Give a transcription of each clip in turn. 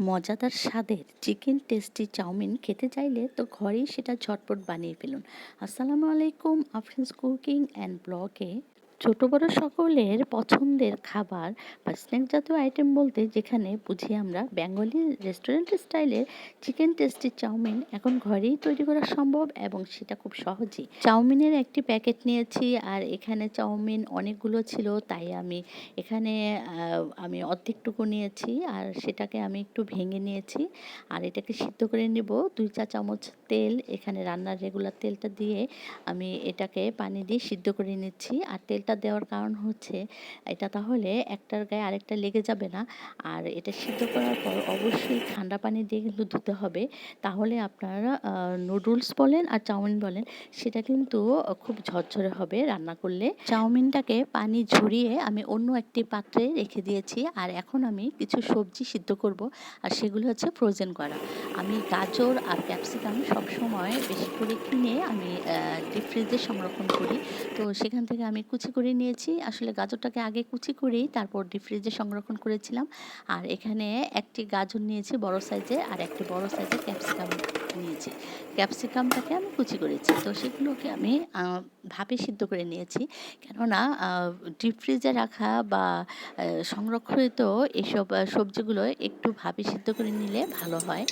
মজাদার স্বাদের chicken tasty chowmein খেতে চাইলে তো ঘরেই সেটা ঝটপট বানিয়ে ফেলুন। আসসালামু আলাইকুম, আফরিন্স কুকিং অ্যান্ড ব্লগে ছোট বড় সকলের পছন্দের খাবার বা স্ন্যাক জাতীয় আইটেম বলতে যেখানে বুঝি আমরা বেঙ্গলি রেস্টুরেন্ট স্টাইলের চিকেন টেস্টি চাউমিন এখন ঘরেই তৈরি করা সম্ভব এবং সেটা খুব সহজেই। চাউমিনের একটি প্যাকেট নিয়েছি আর এখানে চাউমিন অনেকগুলো ছিল, তাই আমি এখানে আমি অর্ধেকটুকু নিয়েছি আর সেটাকে আমি একটু ভেঙে নিয়েছি আর এটাকে সিদ্ধ করে নিব। দুই চা চামচ তেল, এখানে রান্নার রেগুলার তেলটা দিয়ে আমি এটাকে পানি দিয়ে সিদ্ধ করে নিচ্ছি আর তেল তেলটা দেওয়ার কারণ হচ্ছে, এটা তাহলে একটার গায়ে আরেকটা লেগে যাবে না। আর এটা সিদ্ধ করার পর অবশ্যই ঠান্ডা পানি দিয়ে কিন্তু ধুতে হবে। তাহলে আপনারা নুডলস বলেন আর চাউমিন বলেন, সেটা কিন্তু খুব ঝরঝরে হবে রান্না করলে। চাউমিনটাকে পানি ঝরিয়ে আমি অন্য একটি পাত্রে রেখে দিয়েছি। আর এখন আমি কিছু সবজি সিদ্ধ করব, আর সেগুলো হচ্ছে ফ্রোজেন করা। আমি গাজর আর ক্যাপসিকাম সবসময় বেশি করে কিনে আমি ডিপ ফ্রিজে সংরক্ষণ করি। তো সেখান থেকে আমি কুচি করে নিয়েছি। আসলে গাজরটাকে আগে কুচি করেই তারপর ডিপ ফ্রিজে সংরক্ষণ করেছিলাম। আর এখানে একটি গাজর নিয়েছি বড় সাইজে আর একটি বড় সাইজের ক্যাপসিকাম নিয়েছি। ক্যাপসিকামটাকে আমি কুচি করেছি। তো সেগুলোকে আমি ভাপে সিদ্ধ করে নিয়েছি। কেননা ডিপ ফ্রিজে রাখা বা সংরক্ষিত এসব সবজিগুলো একটু ভাপে সিদ্ধ করে নিলে ভালো হয়।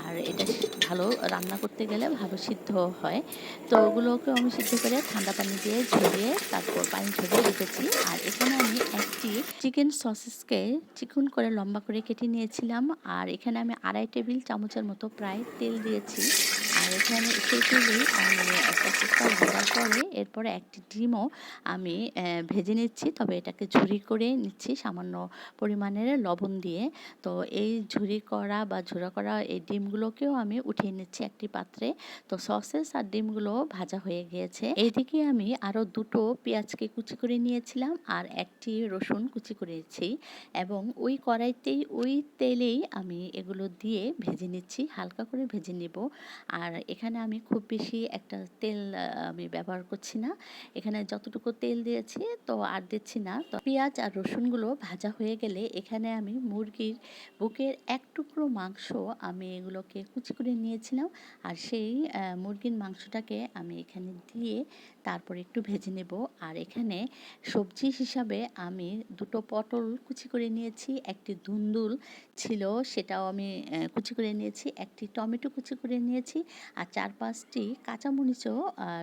আর এটা ভালো রান্না করতে গেলে ভালো সিদ্ধ হয়। তো ওগুলোকে আমি সিদ্ধ করে ঠান্ডা পানি দিয়ে ঝরিয়ে, তারপর পানি ঝরিয়ে রেখেছি। আর এখানে আমি একটি চিকেন সসেসকে চিকুন করে লম্বা করে কেটে নিয়েছিলাম। আর এখানে আমি আড়াই টেবিল চামচের মতো প্রায় তেল দিয়েছি। っていう。আর এখানে তেলেই আমি সসেসটা ভাজার পরে এরপরে একটি ডিমও আমি ভেজে নিচ্ছি। তবে এটাকে ঝুরি করে নিচ্ছি সামান্য পরিমাণের লবণ দিয়ে। তো এই ঝুরি করা বা ঝুরা করা এই ডিমগুলোকেও আমি উঠিয়ে নিচ্ছি একটি পাত্রে। তো সসেস আর ডিমগুলো ভাজা হয়ে গিয়েছে। এইদিকে আমি আরও দুটো পেঁয়াজকে কুচি করে নিয়েছিলাম আর একটি রসুন কুচি করেছি এবং ওই কড়াইতেই, ওই তেলেই আমি এগুলো দিয়ে ভেজে নিচ্ছি। হালকা করে ভেজে নেব। আর এখানে আমি খুব বেশি একটা তেল আমি ব্যবহার করছি না। এখানে যতটুকু তেল দিয়েছি তো আর দিচ্ছি না। তো পেঁয়াজ আর রসুনগুলো ভাজা হয়ে গেলে এখানে আমি মুরগির বুকের এক টুকরো মাংস আমি এগুলোকে কুচি করে নিয়েছিলাম আর সেই মুরগির মাংসটাকে আমি এখানে দিয়ে তারপর একটু ভেজে নেব। আর এখানে সবজি হিসাবে আমি দুটো পটল কুচি করে নিয়েছি, একটি ধুন্দুল ছিল সেটাও আমি কুচি করে নিয়েছি, একটি টমেটো কুচি করে নিয়েছি। আর চার পাঁচটি কাঁচামরিচও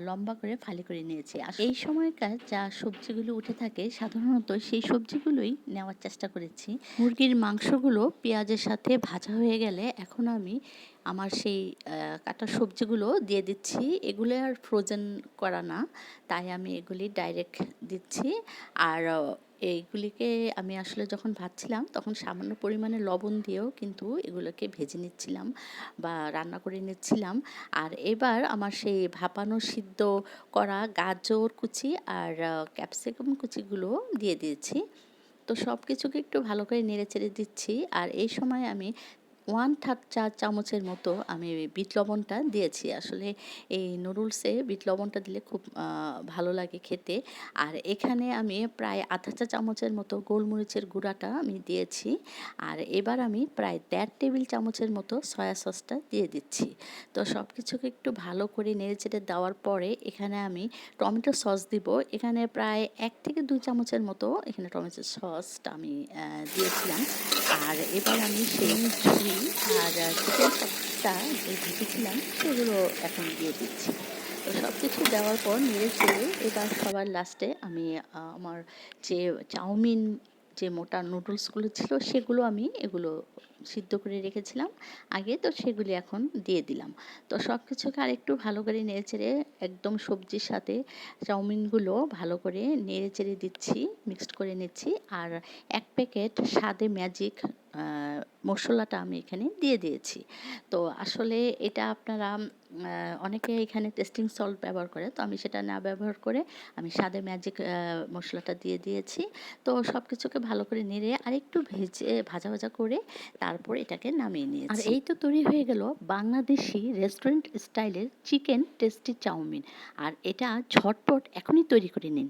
লম্বা করে ফালি করে নিয়েছি। আর এই সময়কার যা সবজিগুলো উঠে থাকে, সাধারণত সেই সবজিগুলোই নেওয়ার চেষ্টা করেছি। মুরগির মাংসগুলো পেঁয়াজের সাথে ভাজা হয়ে গেলে এখন আমি আমার সেই কাটা সবজিগুলো দিয়ে দিচ্ছি। এগুলো আর ফ্রোজেন করা না, তাই আমি এগুলি ডাইরেক্ট দিচ্ছি। আর এইগুলিকে আমি আসলে যখন ভাজছিলাম, তখন সামান্য পরিমাণে লবণ দিয়েও কিন্তু এগুলোকে ভেজে নিচ্ছিলাম বা রান্না করে নিচ্ছিলাম। আর এবার আমার সেই ভাপানো সিদ্ধ করা গাজর কুচি আর ক্যাপসিকাম কুচিগুলো দিয়ে দিয়েছি। তো সব কিছুকে একটু ভালো করে নেড়ে চেড়ে দিচ্ছি। আর এই সময় আমি ওয়ান থার্ড চা চামচের মতো আমি বিট লবণটা দিয়েছি। আসলে এই নুডলসে বিট লবণটা দিলে খুব ভালো লাগে খেতে। আর এখানে আমি প্রায় আধা চা চামচের মতো গোলমরিচের গুঁড়াটা আমি দিয়েছি। আর এবার আমি প্রায় দেড় টেবিল চামচের মতো সয়া সসটা দিয়ে দিচ্ছি। তো সব কিছুকে একটু ভালো করে নেড়ে চেড়ে দেওয়ার পরে এখানে আমি টমেটো সস দিব। এখানে প্রায় এক থেকে দুই চামচের মতো এখানে টমেটো সসটা আমি দিয়েছিলাম। আর এবার আমি সেই আর চিকেন সসটা যে ভেজেছিলাম, সেগুলো এখন দিয়ে দিচ্ছি। তো সব কিছু দেওয়ার পর নেড়ে চেড়ে এবার সবার লাস্টে আমি আমার যে চাউমিন, যে মোটা নুডলসগুলো ছিল, সেগুলো আমি এগুলো সিদ্ধ করে রেখেছিলাম আগে। তো সেগুলি এখন দিয়ে দিলাম। তো সব কিছুকে আর একটু ভালো করে নেড়ে চেড়ে একদম সবজির সাথে চাউমিনগুলো ভালো করে নেড়ে চেড়ে দিচ্ছি মিক্সড করে নিচ্ছি। আর এক প্যাকেট স্বাদে ম্যাজিক মশলাটা আমি এখানে দিয়ে দিয়েছি। তো আসলে এটা আপনারা অনেকে এখানে টেস্টিং সল্ট ব্যবহার করে। তো আমি সেটা না ব্যবহার করে আমি স্বাদে ম্যাজিক মশলাটা দিয়ে দিয়েছি। তো সব কিছুকে ভালো করে নেড়ে আর একটু ভেজে ভাজা ভাজা করে তারপর এটাকে নামিয়ে নিয়েছি। আর এই তো তৈরি হয়ে গেল বাংলাদেশি রেস্টুরেন্ট স্টাইলের চিকেন টেস্টি চাউমিন। আর এটা ঝটপট এখনই তৈরি করে নিন।